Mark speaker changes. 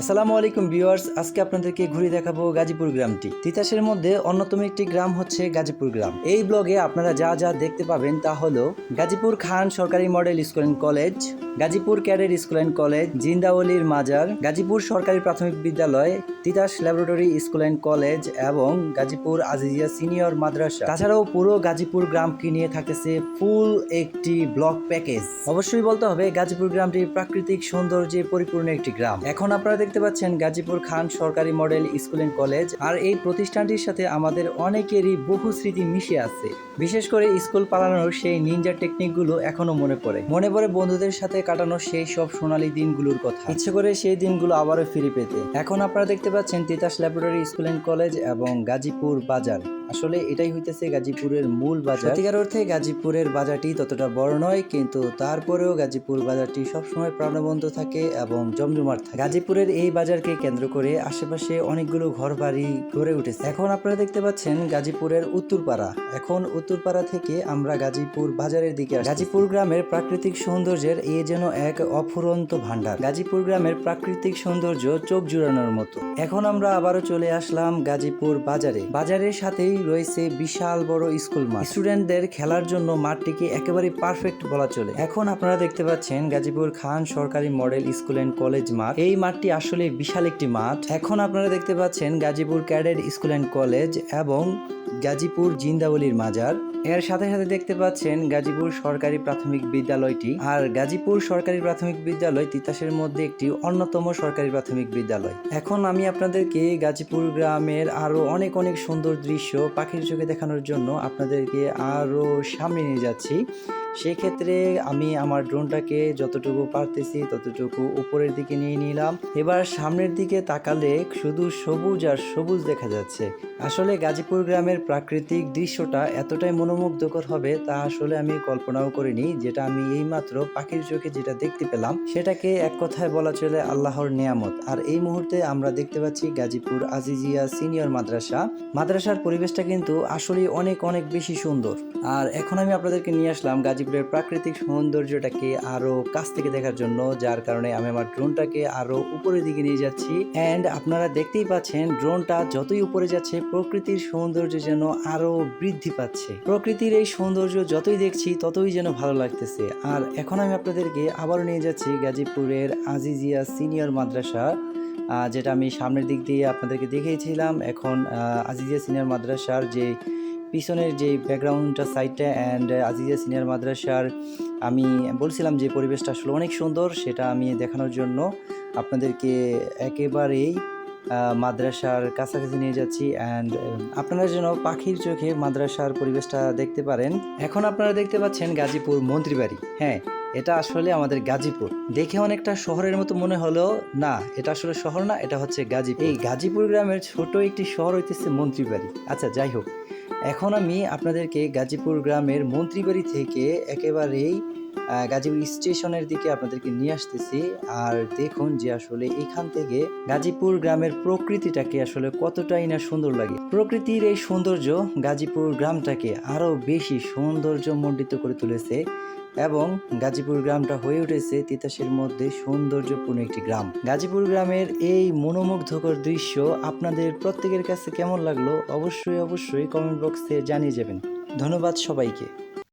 Speaker 1: আসসালামু আলাইকুম ভিউয়ার্স, আজকে আপনাদেরকে ঘুরে দেখাবো গাজীপুর গ্রামটি। তিতাসের মধ্যে অন্যতম একটি গ্রাম হচ্ছে গাজীপুর গ্রাম। এই ব্লগে আপনারা যা যা দেখতে পাবেন তা হলো গাজীপুর খান সরকারি model school and college Gazipur cadet school and college জিন্দাওয়ালির মাজার, গাজীপুর সরকারি প্রাথমিক বিদ্যালয়, Titas laboratory school and college এবং গাজীপুর আজিজিয়া সিনিয়র মাদ্রাসা। তাছাড়াও পুরো গাজীপুর গ্রামকে নিয়ে থাকতেছে ফুল একটি ব্লক প্যাকেজ। অবশ্যই বলতে হবে, গাজীপুর গ্রামটি প্রাকৃতিক সৌন্দর্যে পরিপূর্ণ একটি গ্রাম। এখন আপনারা দেখতে পাচ্ছেন গাজীপুর খান সরকারি মডেল স্কুল অ্যান্ড কলেজ আর এই প্রতিষ্ঠানটির সাথে আমাদের অনেকেরই বহু স্মৃতি মিশে আছে। বিশেষ করে স্কুল পালানোর সেই নিনজা টেকনিকগুলো এখনও মনে পড়ে। মনে পড়ে বন্ধুদের সাথে কাটানো সেই সব সোনালী দিনগুলোর কথা। ইচ্ছে করে সেই দিনগুলো আবারও ফিরে পেতে। এখন আপনারা দেখতে পাচ্ছেন Titas laboratory school and college এবং গাজীপুর বাজার। আসলে এটাই হইতেছে গাজীপুরের মূল বাজার। সত্যিকার অর্থে গাজীপুরের বাজারটি ততটা বড় নয়, কিন্তু তারপরেও গাজীপুর বাজারটি সবসময় প্রাণবন্ত থাকে এবং জমজমাট থাকে। গাজীপুরের এই বাজারকে কেন্দ্র করে আশেপাশে অনেকগুলো ঘর বাড়ি গড়ে উঠেছে। এখন আপনারা দেখতে পাচ্ছেন গাজীপুরের উত্তরপাড়া। এখন উত্তরপাড়া থেকে আমরা গাজীপুর বাজারের দিকে। গাজীপুর গ্রামের প্রাকৃতিক সৌন্দর্যের এ যেন এক অফুরন্ত ভান্ডার গাজীপুর গ্রামের প্রাকৃতিক সৌন্দর্য চোখ জুড়ানোর মতো। এখন আমরা আবারও চলে আসলাম গাজীপুর বাজারে। বাজারের সাথেই রয়েছে বিশাল বড় স্কুল মাঠ। স্টুডেন্টদের খেলার জন্য মাঠটিকে একেবারে পারফেক্ট বলা চলে। এখন আপনারা দেখতে পাচ্ছেন গাজীপুর খান সরকারি মডেল স্কুল এন্ড কলেজ মাঠ। এই মাঠটি আসলে বিশাল একটি মাঠ। এখন আপনারা দেখতে পাচ্ছেন Gazipur cadet school and college এবং গাজীপুর জিন্দাবলির মাজার। এর সাথে সাথে দেখতে পাচ্ছেন গাজীপুর সরকারি প্রাথমিক বিদ্যালয়টি। আর গাজীপুর সরকারি প্রাথমিক বিদ্যালয় তিতাসের মধ্যে একটি অন্যতম সরকারি প্রাথমিক বিদ্যালয়। এখন আমি আপনাদেরকে গাজীপুর গ্রামের আরও অনেক অনেক সুন্দর দৃশ্য পাখির চোখে দেখানোর জন্য আপনাদেরকে আরও সামনে নিয়ে যাচ্ছি। সেক্ষেত্রে আমি আমার ড্রোনটাকে যতটুকু পারতেছি ততটুকু উপরের দিকে নিয়ে নিলাম। এবার সামনের দিকে তাকালে শুধু সবুজ আর সবুজ দেখা যাচ্ছে। আসলে গাজীপুর গ্রামের প্রাকৃতিক দৃশ্যটা এতটাই মনোমুগ্ধকর হবে, তা আসলে আমি কল্পনাও করিনি। যেটা আমি এইমাত্র পাখির চোখে যেটা দেখতে পেলাম, সেটাকে এক কথায় বলা চলে আল্লাহর নিয়ামত। আর এই মুহূর্তে আমরা দেখতে পাচ্ছি গাজীপুর আজিজিয়া সিনিয়র মাদ্রাসা। মাদ্রাসার পরিবেশটা কিন্তু আসলে অনেক অনেক বেশি সুন্দর। আর এখন আমি আপনাদেরকে নিয়ে আসলাম গাজীপুরের প্রাকৃতিক সৌন্দর্যটাকে আরও কাছ থেকে দেখার জন্য, যার কারণে আমি আমার ড্রোনটাকে আরও উপরের দিকে নিয়ে যাচ্ছি। অ্যান্ড আপনারা দেখতেই পাচ্ছেন, ড্রোনটা যতই উপরে যাচ্ছে, প্রকৃতির সৌন্দর্য যেন আরও বৃদ্ধি পাচ্ছে। প্রকৃতির এই সৌন্দর্য যতই দেখছি, ততই যেন ভালো লাগতেছে। আর এখন আমি আপনাদেরকে আবারও নিয়ে যাচ্ছি গাজীপুরের আজিজিয়া সিনিয়র মাদ্রাসা যেটা আমি সামনের দিক দিয়ে আপনাদেরকে দেখিয়েছিলাম। এখন আজিজিয়া সিনিয়র মাদ্রাসার যে পিছনের যে ব্যাকগ্রাউন্ডটা সাইডটা অ্যান্ড আজিজিয়া সিনিয়র মাদ্রাসার, আমি বলছিলাম যে পরিবেশটা আসলে অনেক সুন্দর, সেটা আমি দেখানোর জন্য আপনাদেরকে একেবারেই মাদ্রাসার কাছাকাছি নিয়ে যাচ্ছি অ্যান্ড আপনারা যেন পাখির চোখে মাদ্রাসার পরিবেশটা দেখতে পারেন। এখন আপনারা দেখতে পাচ্ছেন গাজীপুর মন্ত্রীবাড়ি। হ্যাঁ এটা আসলে আমাদের গাজীপুর। দেখে অনেকটা শহরের মতো মনে হলো, না, এটা আসলে শহর না, এটা হচ্ছে গাজীপুর। এই গাজীপুর গ্রামের ছোট একটি শহর হইতেছে মন্ত্রীবাড়ি। আচ্ছা যাই হোক। এখন আমি আপনাদেরকে গাজীপুর গ্রামের মন্ত্রীবাড়ি থেকে একেবারেই গাজীপুর স্টেশনের দিকে আপনাদেরকে নিয়ে আসতেছি। আর দেখুন যে আসলে এখান থেকে গাজীপুর গ্রামের প্রকৃতিটাকে আসলে কতটাই না সুন্দর লাগে। প্রকৃতির এই সৌন্দর্য গাজীপুর গ্রামটাকে আরও বেশি সৌন্দর্য মণ্ডিত করে তুলেছে এবং গাজীপুর গ্রামটা হয়ে উঠেছে তিতাসের মধ্যে সৌন্দর্যপূর্ণ একটি গ্রাম। গাজীপুর গ্রামের এই মনোমুগ্ধকর দৃশ্য আপনাদের প্রত্যেকের কাছে কেমন লাগল অবশ্যই অবশ্যই কমেন্ট বক্সে জানিয়ে যাবেন। ধন্যবাদ সবাইকে।